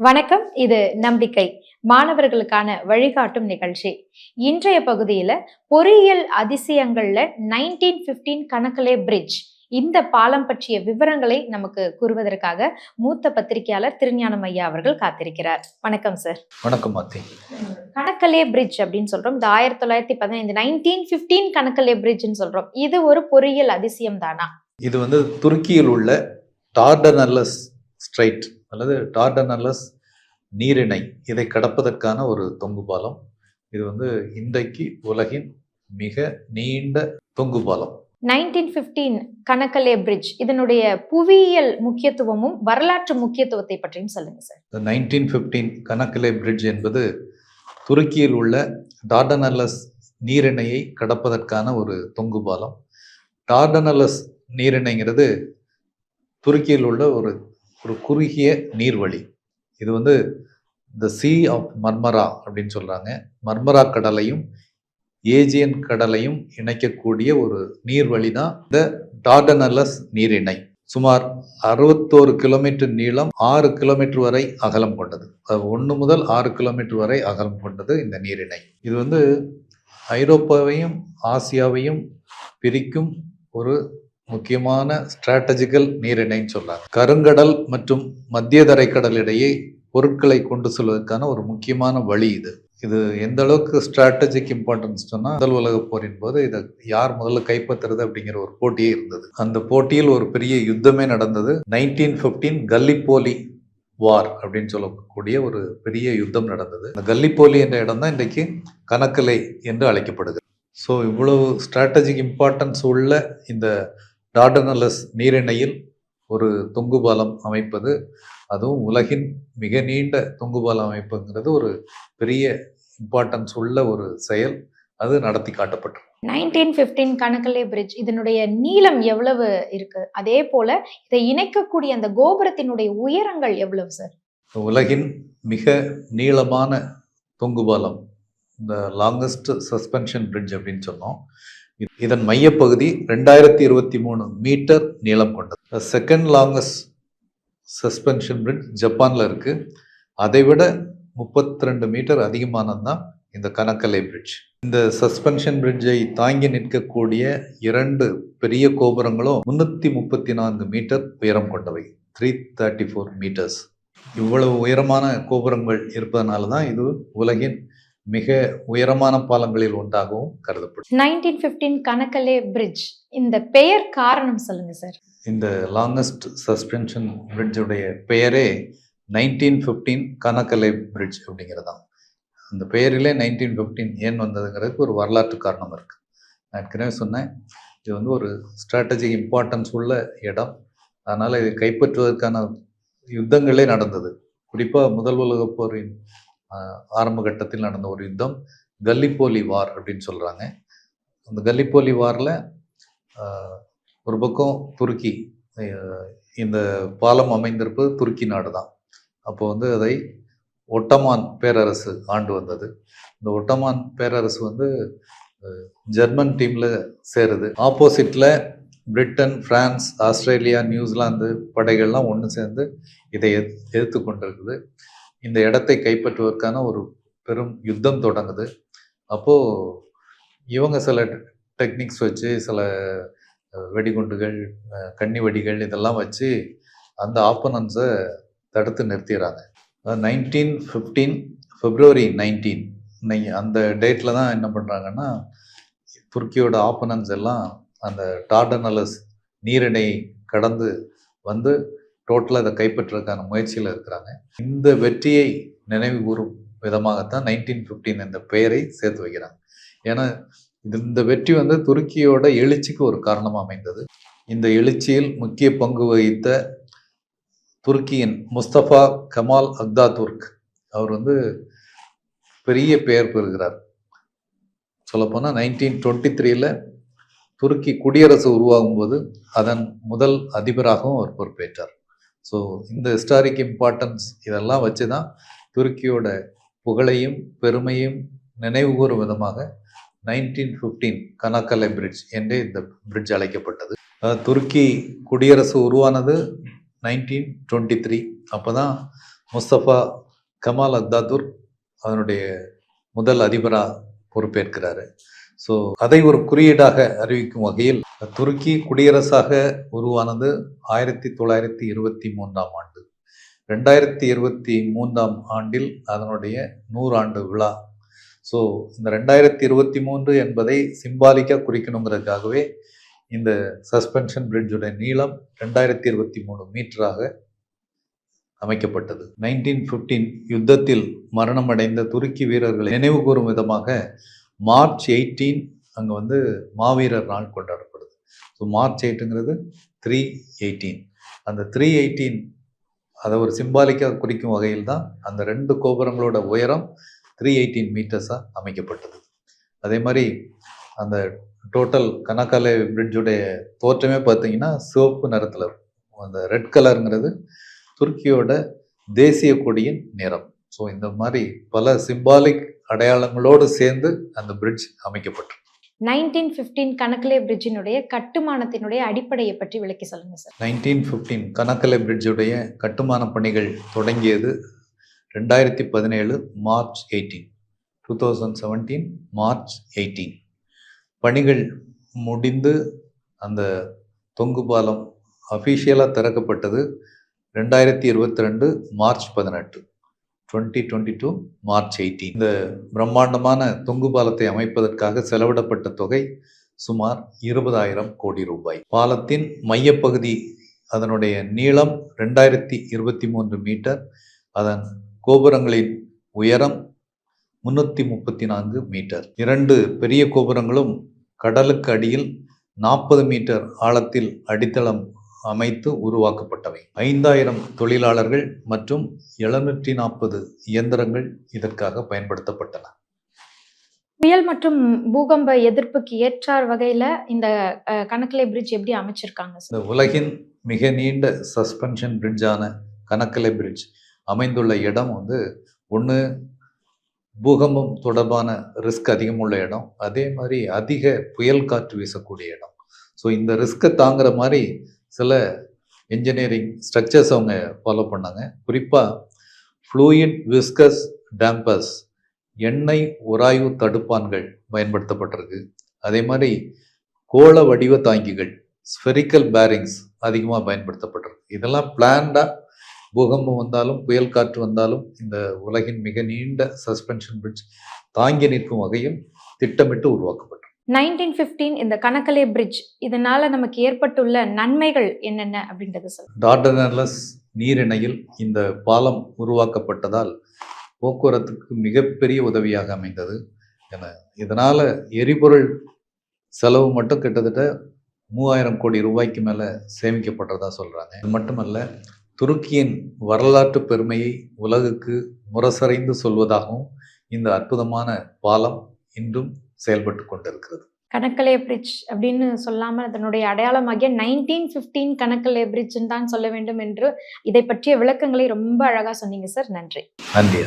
வணக்கம். இது நம்பிக்கை. மாணவர்களுக்கான வழிகாட்டும் நிகழ்ச்சி. இன்றைய பகுதியில பொறியியல் அதிசயங்கள்ல நைன்டீன் பிப்டீன் கணக்கலே பிரிட்ஜ் இந்த பாலம் பற்றிய விவரங்களை நமக்கு கூறுவதற்காக மூத்த பத்திரிகையாளர் திருஞானம் ஐயா அவர்கள் காத்திருக்கிறார். வணக்கம் சார் வணக்கம் கணக்கலே பிரிட்ஜ் அப்படின்னு சொல்றோம். இந்த ஆயிரத்தி தொள்ளாயிரத்தி பதினைந்து நைன்டீன் பிப்டீன் கணக்கலே பிரிட்ஜ்னு சொல்றோம். இது ஒரு பொறியியல் அதிசயம் தானா? இது வந்து துருக்கியில் உள்ள டார்டனல்லஸ் ஸ்ட்ரைட் அல்லது டார்டனல்லஸ் நீரிணை இதை கடப்பதற்கான ஒரு தொங்கு பாலம். இது வந்து இன்றைக்கு உலகின் மிக நீண்ட தொங்கு பாலம். நைன்டீன் பிப்டீன் கணக்கலே பிரிட்ஜ் இதனுடைய புவியியல் முக்கியத்துவமும் வரலாற்று முக்கியத்துவத்தை பற்றியும் சொல்லுங்க sir. Nineteen fifteen Canakkale bridge என்பது துருக்கியில் உள்ள டார்டனல்லஸ் நீரிணையை கடப்பதற்கான ஒரு தொங்கு பாலம். டார்டனல்லஸ் நீரிணைங்கிறது துருக்கியில் உள்ள ஒரு ஒரு குறுகிய நீர்வழி. இது வந்து த சீ ஆஃப் மர்மரா அப்படின்னு சொல்கிறாங்க மர்மரா கடலையும் ஏஜியன் கடலையும் இணைக்கக்கூடிய ஒரு நீர்வழி தான் இந்த டார்டனல்லஸ் நீரிணை. சுமார் அறுபத்தோரு கிலோமீட்டர் நீளம் ஆறு கிலோமீட்டர் வரை அகலம் கொண்டது. ஒன்று முதல் ஆறு கிலோமீட்டர் வரை அகலம் கொண்டது இந்த நீரிணை. இது வந்து ஐரோப்பாவையும் ஆசியாவையும் பிரிக்கும் ஒரு முக்கியமான ஸ்ட்ராட்டஜிக்கல் நீரிணைன்னு சொல்றாங்க கருங்கடல் மற்றும் மத்திய தரைக்கடல் இடையே பொருட்களை கொண்டு செல்வதற்கான ஒரு முக்கியமான வழி இது. இது எந்த அளவுக்கு ஸ்ட்ராட்டஜிக் இம்பார்ட்டன்ஸ் சொன்னால் முதல் உலக போரின் போது இதை யார் முதல்ல கைப்பற்றுறது அப்படிங்கிற ஒரு போட்டியே இருந்தது. அந்த போட்டியில் ஒரு பெரிய யுத்தமே நடந்தது. நைன்டீன் ஃபிஃப்டீன் கல்லிப்போலி வார் அப்படின்னு சொல்லக்கூடிய ஒரு பெரிய யுத்தம் நடந்தது. இந்த கல்லிப்போலி என்ற இடம் தான் இன்றைக்கு கணக்கலை என்று அழைக்கப்படுது ஸோ இவ்வளவு ஸ்ட்ராட்டஜிக் இம்பார்ட்டன்ஸ் உள்ள இந்த டார்டனலஸ் நீரிணையில் ஒரு தொங்கு பாலம் அமைப்பது அதுவும் உலகின் மிக நீண்ட தொங்கு பாலம் அமைப்புங்கிறது ஒரு பெரிய இம்பார்ட்டன்ஸ் உள்ள ஒரு செயல். அது நடத்தி காட்டப்பட்டது. நைன்டீன் பிப்டீன் கணக்கலே பிரிட்ஜ் இதனுடைய நீளம் எவ்வளவு இருக்கு? அதே போல இதை இணைக்கக்கூடிய அந்த கோபுரத்தினுடைய உயரங்கள் எவ்வளவு சார் உலகின் மிக நீளமான தொங்கு பாலம் இந்த லாங்கஸ்ட் சஸ்பென்ஷன் பிரிட்ஜ் அப்படின்னு சொன்னோம். இதன் மையப்பகுதி ரெண்டாயிரத்தி இருபத்தி மூணு மீட்டர் நீளம் கொண்டது. செகண்ட் லாங்கஸ்ட் சஸ்பென்ஷன் பிரிட்ஜ் ஜப்பானில் இருக்குது அதை விட முப்பத்தி ரெண்டு மீட்டர் அதிகமானது தான் இந்த கனக்கலை பிரிட்ஜ் இந்த சஸ்பென்ஷன் பிரிட்ஜை தாங்கி நிற்கக்கூடிய இரண்டு பெரிய கோபுரங்களும் முன்னூற்றி முப்பத்தி நான்கு மீட்டர் உயரம் கொண்டவை. த்ரீ தேர்ட்டி ஃபோர் மீட்டர்ஸ் இவ்வளவு உயரமான கோபுரங்கள் இருப்பதனால தான் இது உலகின் மிக உயரமான பாலங்களில் ஒன்றாகவும் கருதப்படும். Nineteen fifteen Canakkale bridge. இந்த பெயர் காரணம் சொல்லுங்க சார் இந்த லாங்கஸ்ட் சஸ்பென்ஷன் பிரிட்ஜுடைய பெயரே நைன்டீன் ஃபிஃப்டீன் கனகலை பிரிட்ஜ் அப்படிங்கிறதாம். அந்த பெயரிலே நைன்டீன் ஃபிஃப்டீன் ஏன் வந்ததுங்கிறதுக்கு ஒரு வரலாற்று காரணம் இருக்கு. நான் ஏற்கனவே சொன்னேன் இது வந்து ஒரு ஸ்ட்ராட்டஜிக் இம்பார்ட்டன்ஸ் உள்ள இடம். அதனால் இதை கைப்பற்றுவதற்கான யுத்தங்களே நடந்தது. குறிப்பாக முதல் உலகப் போரின் ஆரம்ப கட்டத்தில் நடந்த ஒரு யுத்தம் கல்லிப்போலி வார் அப்படின்னு சொல்கிறாங்க அந்த கல்லிப்போலி வாரில் ஒரு பக்கம் துருக்கி இந்த பாலம் அமைந்திருப்பது துருக்கி நாடு தான் அப்போ வந்து அதை ஒட்டமான் பேரரசு ஆண்டு வந்தது. இந்த ஒட்டமான் பேரரசு வந்து ஜெர்மன் டீமில் சேருது. ஆப்போசிட்டில் Britain France Australia New Zealand படைகள்லாம் ஒன்று சேர்ந்து இதை எதிர் எதிர்த்து கொண்டிருக்குது. இந்த இடத்தை கைப்பற்றுவதற்கான ஒரு பெரும் யுத்தம் தொடங்குது. அப்போது இவங்க சில டெக்னிக்ஸ் வச்சு சில வெடிகுண்டுகள் கன்னி வெடிகள் இதெல்லாம் வச்சு அந்த ஆப்பனன்ஸை தடுத்து நிறுத்திடுறாங்க. நைன்டீன் ஃபிஃப்டீன் ஃபிப்ரவரி நைன்டீன் இன்னைக்கு அந்த டேட்டில் தான் என்ன பண்ணுறாங்கன்னா துருக்கியோட ஆப்பனன்ஸ் எல்லாம் அந்த டார்டனலஸ் நீரிணை கடந்து வந்து டோட்டலாக இதை கைப்பற்றுறதுக்கான முயற்சியில் இருக்கிறாங்க. இந்த வெற்றியை நினைவு கூறும் விதமாகத்தான் நைன்டீன் ஃபிஃப்டீன் என்ற பெயரை சேர்த்து வைக்கிறாங்க. ஏன்னா இது இந்த வெற்றி வந்து துருக்கியோட எழுச்சிக்கு ஒரு காரணமாக அமைந்தது. இந்த எழுச்சியில் முக்கிய பங்கு வகித்த துருக்கியின் முஸ்தபா கமால் அக்தா துர்க் அவர் வந்து பெரிய பெயர் பெறுகிறார். சொல்லப்போனால் நைன்டீன் டுவெண்ட்டி த்ரீல துருக்கி குடியரசு உருவாகும் போது அதன் முதல் அதிபராகவும் அவர் பொறுப்பேற்றார். ஸோ இந்த ஹிஸ்டாரிக் இம்பார்ட்டன்ஸ் இதெல்லாம் வச்சு தான் துருக்கியோட புகழையும் பெருமையும் நினைவுகூறும் விதமாக நைன்டீன் ஃபிஃப்டீன் கனாக்கலை பிரிட்ஜ் என்றே இந்த பிரிட்ஜ் அழைக்கப்பட்டது. துருக்கி குடியரசு உருவானது நைன்டீன் டுவெண்ட்டி த்ரீ அப்போ தான் முஸ்தபா கமால் அத்தாதுர் அதனுடைய முதல் அதிபராக பொறுப்பேற்கிறாரு. ஸோ அதை ஒரு குறியீடாக அறிவிக்கும் வகையில் துருக்கி குடியரசாக உருவானது ஆயிரத்தி தொள்ளாயிரத்தி இருபத்தி மூன்றாம் ஆண்டு. ரெண்டாயிரத்தி இருபத்தி மூன்றாம் ஆண்டில் அதனுடைய நூறாண்டு விழா. ஸோ இந்த ரெண்டாயிரத்தி இருபத்தி மூன்று என்பதை சிம்பாலிக்காக குறிக்கணுங்கிறதுக்காகவே இந்த சஸ்பென்ஷன் பிரிட்ஜுடைய நீளம் ரெண்டாயிரத்தி இருபத்தி மூணு மீட்டராக அமைக்கப்பட்டது. நைன்டீன் ஃபிஃப்டீன் யுத்தத்தில் மரணமடைந்த துருக்கி வீரர்களை நினைவு கூறும் விதமாக மார்ச் எயிட்டீன் அங்கே வந்து மாவீரர் நாள் கொண்டாடப்படுது. ஸோ மார்ச் எயிட்டுங்கிறது த்ரீ எயிட்டீன் அந்த த்ரீ எயிட்டீன் அதை ஒரு சிம்பாலிக்காக குறிக்கும் வகையில் தான் அந்த ரெண்டு கோபுரங்களோட உயரம் த்ரீ எயிட்டீன் மீட்டர்ஸாக அமைக்கப்பட்டது. அதே மாதிரி அந்த டோட்டல் கனகாலே பிரிட்ஜுடைய தோற்றமே பார்த்தீங்கன்னா சிவப்பு நிறத்தில் இருக்கும். அந்த ரெட் கலருங்கிறது துருக்கியோட தேசிய கொடியின் நிறம். ஸோ இந்த மாதிரி பல சிம்பாலிக் அடையாளங்களோடு சேர்ந்து அந்த பிரிட்ஜ் அமைக்கப்பட்டிருக்கு நைன்டீன் ஃபிஃப்டீன் கணக்கலே பிரிட்ஜினுடைய கட்டுமானத்தினுடைய அடிப்படையை பற்றி விளக்கி சொல்லுங்க சார். நைன்டீன் ஃபிஃப்டீன் கனக்கலை பிரிட்ஜுடைய கட்டுமான பணிகள் தொடங்கியது ரெண்டாயிரத்தி பதினேழு March eighteen two thousand seventeen March eighteen பணிகள் முடிந்து அந்த தொங்கு பாலம் அஃபிஷியலாக திறக்கப்பட்டது ரெண்டாயிரத்தி இருபத்தி ரெண்டு மார்ச் பதினெட்டு. Twenty twenty two March eighteen இந்த பிரம்மாண்டமான தொங்கு பாலத்தை அமைப்பதற்காக செலவிடப்பட்ட தொகை சுமார் இருபதாயிரம் கோடி ரூபாய். பாலத்தின் மையப்பகுதி அதனுடைய நீளம் ரெண்டாயிரத்தி இருபத்தி மூன்று மீட்டர் அதன் கோபுரங்களின் உயரம் முன்னூற்றி முப்பத்தி நான்கு மீட்டர். இரண்டு பெரிய கோபுரங்களும் கடலுக்கு அடியில் நாற்பது மீட்டர் ஆழத்தில் அடித்தளம் அமைத்து உருவாக்கப்பட்டவை. ஐந்தாயிரம் தொழிலாளர்கள் மற்றும் எழுநூற்றி நாற்பது இயந்திரங்கள் இதற்காக பயன்படுத்தப்பட்டன. புயல் மற்றும் பூகம்ப எதிர்ப்புக்கு ஏற்றார் வகையில இந்த கணக்கலே பிரிட்ஜ் எப்படி அமைச்சிருக்காங்க சார் இந்த உலகின் மிக நீண்ட சஸ்பென்ஷன் பிரிட்ஜான கனக்கலை பிரிட்ஜ் அமைந்துள்ள இடம் வந்து ஒன்று பூகம்பம் தொடர்பான ரிஸ்க் அதிகமுள்ள இடம். அதே மாதிரி அதிக புயல் காற்று வீசக்கூடிய இடம். ஸோ இந்த ரிஸ்க்கை தாங்குற மாதிரி சில இன்ஜினியரிங் ஸ்ட்ரக்சர்ஸ் அவங்க ஃபாலோ பண்ணாங்க. குறிப்பாக ஃப்ளூயிட் விஸ்கஸ் டேம்பர்ஸ் எண்ணெய் உராய்வு தடுப்பான்கள் பயன்படுத்தப்பட்டிருக்கு. அதே மாதிரி கோள வடிவ தாங்கிகள் ஸ்பெரிக்கல் பேரிங்ஸ் அதிகமாக பயன்படுத்தப்பட்டிருக்கு. இதெல்லாம் பிளான்டாக பூகம்பம் வந்தாலும் புயல் காற்று வந்தாலும் இந்த உலகின் மிக நீண்ட சஸ்பென்ஷன் பிரிட்ஜ் தாங்கி நிற்கும் வகையில் திட்டமிட்டு உருவாக்கப்பட்டது நைன்டீன் ஃபிஃப்டீன் இந்த கணக்கலே பிரிட்ஜ் இதனால நமக்கு ஏற்பட்டுள்ள நன்மைகள் என்னென்ன அப்படின்றத சொல்லுங்க. டார்டனர்லஸ் நீரிணையில் இந்த பாலம் உருவாக்கப்பட்டதால் போக்குவரத்துக்கு மிகப்பெரிய உதவியாக அமைந்தது. என இதனால் எரிபொருள் செலவு மட்டும் கிட்டத்தட்ட மூவாயிரம் கோடி ரூபாய்க்கு மேலே சேமிக்கப்படுறதா சொல்கிறாங்க இது மட்டுமல்ல துருக்கியின் வரலாற்று பெருமையை உலகுக்கு முரசறைந்து சொல்வதாகவும் இந்த அற்புதமான பாலம் இன்றும் செயல்பட்டு கொண்டிருக்கிறது. கணக்கலே பிரிட்ஜ் அப்படின்னு சொல்லாமல் அதனுடைய அடையாளமாகிய நைன்டீன் ஃபிஃப்டீன் கணக்கலே பிரிட்ஜ்னு தான் சொல்ல வேண்டும் என்று இதை பற்றிய விளக்கங்களை ரொம்ப அழகா சொன்னீங்க சார் நன்றி. நன்றி